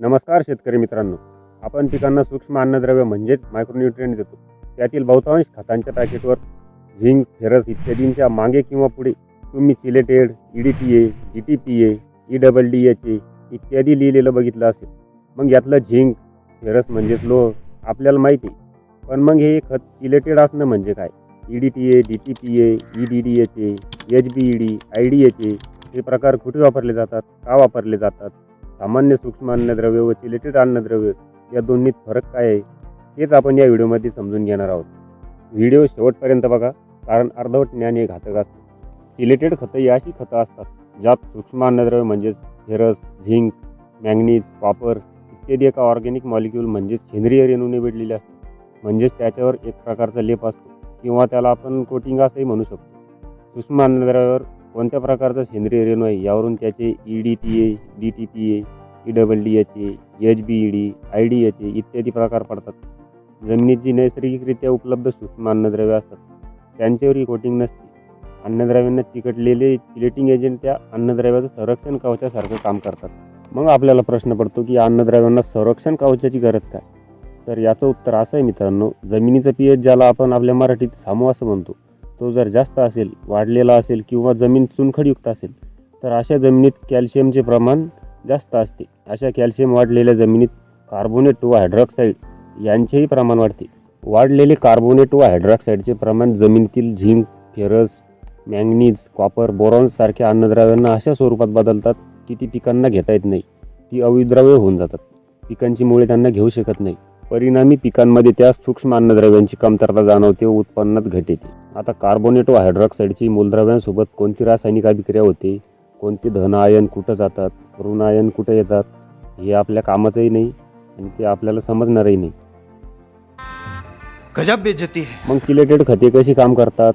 नमस्कार शेतकरी मित्रांनो. आपण पिकांना सूक्ष्म अन्नद्रव्य म्हणजेच मायक्रोन्युट्रिएंट देतो. त्यातील बहुतांश खतांच्या पॅकेटवर झिंक फेरस इत्यादींच्या मागे किंवा पुढे तुम्ही chelated E D P A D T P A E double D H A इत्यादी लिहिलेलं बघितलं असेल. मग यातलं झिंक फेरस म्हणजेच लोह आपल्याला माहिती आहे. पण मग हे खत सिलेटेड असणं म्हणजे काय? E D T A D T P A E D D H A H B E D I D H A हे प्रकार कुठे वापरले जातात? का वापरले जातात? सामान्य सूक्ष्म अन्नद्रव्य व चिलेटेड अन्नद्रव्य या दोन्हीत फरक काय आहे हेच आपण या व्हिडिओमध्ये समजून घेणार आहोत. व्हिडिओ शेवटपर्यंत बघा कारण अर्धवट ज्ञान हे घातक असते. चिलेटेड खतं ही अशी खतं असतात ज्यात सूक्ष्म अन्नद्रव्य म्हणजेच फेरस झिंक मॅंगनीज कॉपर इत्यादी एका ऑर्गॅनिक मॉलिक्यूल म्हणजेच सेंद्रिय रेणूने वेढलेले असतात म्हणजेच त्याच्यावर एक प्रकारचा लेप असतो किंवा त्याला आपण कोटिंग असंही म्हणू शकतो. सूक्ष्म अन्नद्रव्यावर कोणत्या प्रकारचा सेंद्रिय रेणू आहे? यावरून त्याचे E D T A D T P A E double D H A H B E D I D H A इत्यादी प्रकार पडतात. जमिनीत जी नैसर्गिकरित्या उपलब्ध सूक्ष्म अन्नद्रव्य असतात. त्यांच्यावरही कोटिंग नसते. अन्नद्रव्यांना चिकटलेले चिलेटिंग एजंट त्या अन्नद्रव्याचं संरक्षण कवचासारखं काम करतात. मग आपल्याला प्रश्न पडतो की अन्नद्रव्यांना संरक्षण कवचाची गरज काय? तर याचं उत्तर असं आहे मित्रांनो जमिनीचं पी एच ज्याला आपण आपल्या मराठीत सामू असं म्हणतो तो जर जास्त असेल वाढलेला असेल किंवा जमीन चुनखडयुक्त असेल तर अशा जमिनीत कॅल्शियमचे प्रमाण जास्त असते. अशा कॅल्शियम वाढलेल्या जमिनीत कार्बोनेट व हायड्रॉक्साईड यांचेही प्रमाण वाढते. वाढलेले कार्बोनेट व हायड्रॉक्साईडचे प्रमाण जमिनीतील zinc ferrous manganese copper borons सारख्या अन्नद्रव्यांना अशा स्वरूपात बदलतात की ती पिकांना घेता येत नाही. ती अविद्रव्य होऊन जातात. पिकांची मुळे त्यांना घेऊ शकत नाही. परिणामी पिकांमध्ये त्या सूक्ष्म अन्नद्रव्यांची कमतरता जाणवते व उत्पन्नात घट येते. आता कार्बोनेट व हायड्रॉक्साईडची मूलद्रव्यांसोबत कोणती रासायनिक अभिक्रिया होते? कोणते धन आयन कुठं जातात? ऋण आयन कुठं येतात? हे आपल्या कामाचंही नाही आणि ते आपल्याला समजणारही नाही. गजब बेइज्जती है। मग चिलेटेड खते कशी काम करतात?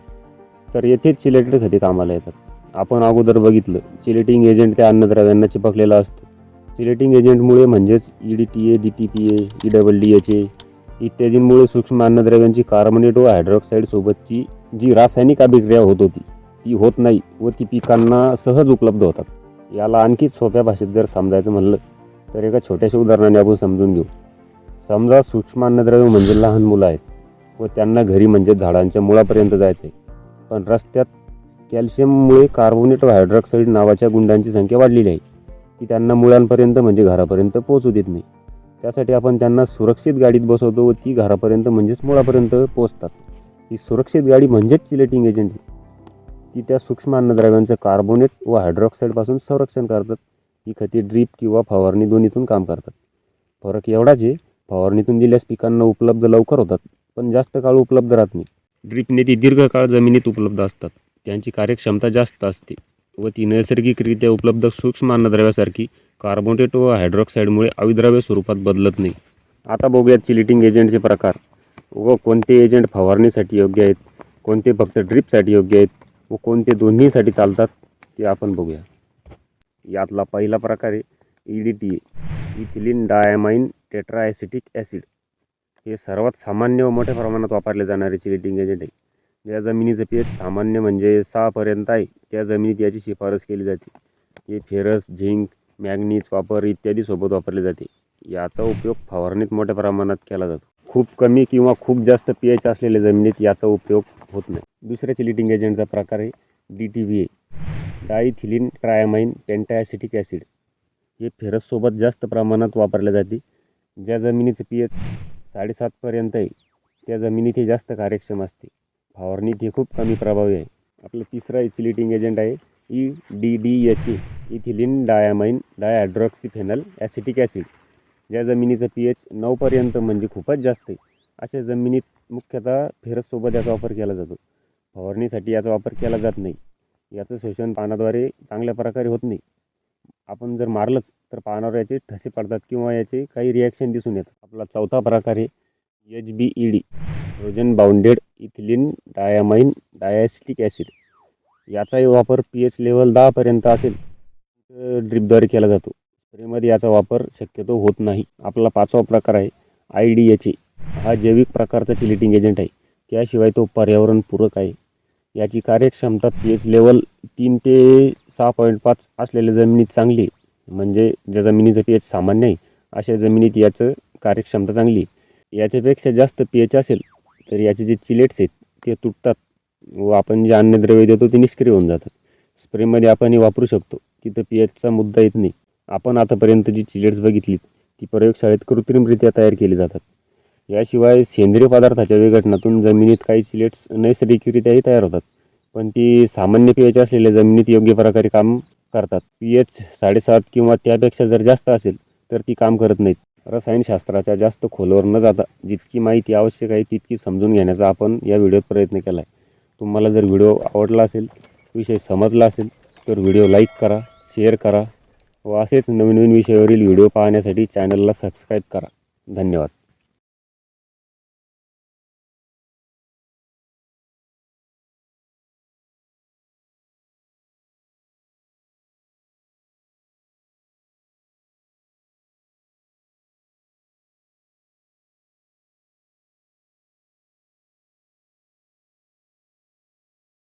तर येथेच चिलेटेड खते कामाला येतात. आपण अगोदर बघितलं चिलेटिंग एजंट त्या अन्नद्रव्यांना चिपकलेला असतो. सिलेटिंग एजंटमुळे म्हणजेच E D T A D T P A E double D H A इत्यादींमुळे सूक्ष्म अन्नद्रव्यांची कार्बोनेट व हायड्रॉक्साईडसोबतची जी रासायनिक अभिक्रिया होत होती ती होत नाही व ती पिकांना सहज उपलब्ध होतात. याला आणखी सोप्या भाषेत जर समजायचं म्हणलं तर एका छोट्याशा उदाहरणाने आपण समजून घेऊ. समजा सूक्ष्म अन्नद्रव्य म्हणजे लहान मुलं आहेत व त्यांना घरी म्हणजे झाडांच्या मुळापर्यंत जायचं आहे पण रस्त्यात कॅल्शियममुळे कार्बोनेट व हायड्रॉक्साईड नावाच्या गुंडांची संख्या वाढलेली आहे. ती त्यांना मुळांपर्यंत म्हणजे घरापर्यंत पोहोचू देत नाही. त्यासाठी आपण त्यांना सुरक्षित गाडीत बसवतो व ती घरापर्यंत म्हणजेच मुळापर्यंत पोहोचतात. ही सुरक्षित गाडी म्हणजेच चिलेटिंग एजंट ती त्या सूक्ष्म अन्नद्रव्यांचं कार्बोनेट व हायड्रॉक्साईडपासून संरक्षण करतात. ही खते ड्रीप किंवा फवारणी दोन्हीतून काम करतात. फरक एवढाच आहे फवारणीतून दिल्यास पिकांना उपलब्ध लवकर होतात पण जास्त काळ उपलब्ध राहत नाही. ड्रीपने ती दीर्घकाळ जमिनीत उपलब्ध असतात. त्यांची कार्यक्षमता जास्त असते. व ती नैसर्गिकरित्या उपलब्ध सूक्ष्म अन्नद्रव्यासारखी कार्बोनेट व हायड्रॉक्साईडमुळे अविद्रव्य स्वरूपात बदलत नाही. आता बघूयात चिलिटिंग एजंटचे प्रकार. व कोणते एजंट फवारणीसाठी योग्य आहेत? कोणते फक्त ड्रीपसाठी योग्य आहेत? व कोणते दोन्हीसाठी चालतात? ते आपण बघूया. यातला पहिला प्रकार आहे E D T A ethylene diamine tetraacetic acid. हे सर्वात सामान्य व मोठ्या प्रमाणात वापरले जाणारे चिलिटिंग एजंट आहे. या जमिनीचं पी सामान्य म्हणजे सहापर्यंत आहे त्या जमिनीत याची शिफारस केली जाते. हे फेरस झिंक मॅग्नीज वापर इत्यादी सोबत वापरले जाते. याचा उपयोग फवारणीत मोठ्या प्रमाणात केला जातो. खूप कमी किंवा खूप जास्त पी एच असलेल्या जमिनीत याचा उपयोग होत नाही. दुसऱ्या चिलिटिंग एजंटचा प्रकार आहे D T V A diethylene triamine pentaacetic acid. हे फेरससोबत जास्त प्रमाणात वापरले जाते. ज्या जमिनीचं पी एच साडेसातपर्यंत आहे त्या जमिनीत हे जास्त कार्यक्षम असते. फवारणीत हे खूप कमी प्रभावी आहे. आपलं तिसरा इथिलिटिंग एजंट आहे E D D H A ethylene diamine dihydroxyphenyl acetic acid ज्या जमिनीचं पी एच नऊपर्यंत म्हणजे खूपच जास्त आहे. अशा जमिनीत मुख्यतः फेरससोबत याचा वापर केला जातो. फवारणीसाठी याचा वापर केला जात नाही. याचं शोषण पानाद्वारे चांगल्या प्रकारे होत नाही. आपण जर मारलंच तर पानावर याचे ठसे पडतात किंवा याचे काही रिॲक्शन दिसून येतात. आपला चौथा प्रकार आहे एच बी ई डी रोजन bounded ethylene diamine diacetic acid याचाही वापर पी एच लेवल दहापर्यंत असेल ड्रीपद्वारे ड्रिपद्वारे केला जातो. स्प्रेमध्ये याचा वापर शक्यतो होत नाही. आपला पाचवा प्रकार आहे आय डी एच ए. हा जैविक प्रकारचा चिलिटिंग एजंट आहे. त्याशिवाय तो पर्यावरणपूरक आहे. याची कार्यक्षमता पी एच लेवल तीन ते सहा पॉईंट पाच असलेल्या जमिनीत चांगली आहे. म्हणजे ज्या जमिनीचं पी एच सामान्य आहे अशा जमिनीत याचं कार्यक्षमता चांगली आहे. याच्यापेक्षा जास्त पी एच असेल तर याचे जे चिलेट्स आहेत ते तुटतात व आपण जे अन्नद्रव्य देतो ते निष्क्रिय होऊन जातात. स्प्रेमध्ये आपण हे वापरू शकतो. तिथं पी एचचा मुद्दा येत नाही. आपण आतापर्यंत जी चिलेट्स बघितलीत ती प्रयोगशाळेत कृत्रिमरित्या तयार केली जातात. याशिवाय सेंद्रिय पदार्थाच्या विघटनातून जमिनीत काही चिलेट्स नैसर्गिकरित्याही तयार होतात. पण ती सामान्य पी एच असलेल्या जमिनीत योग्य प्रकारे काम करतात. पी एच साडेसात किंवा त्यापेक्षा जर जास्त असेल तर ती काम करत नाहीत. रसायनशास्त्राच्या जास्त खोलवर न जाता जितकी माहिती आवश्यक आहे तितकी समजून घेण्याचा आपण या व्हिडिओत प्रयत्न केला आहे तुम्हाला जर व्हिडिओ आवडला असेल विषय समजला असेल तर व्हिडिओ लाईक करा शेअर करा व असेच नवीन नवीन विषयावरील व्हिडिओ पाहण्यासाठी चॅनलला सबस्क्राईब करा. धन्यवाद.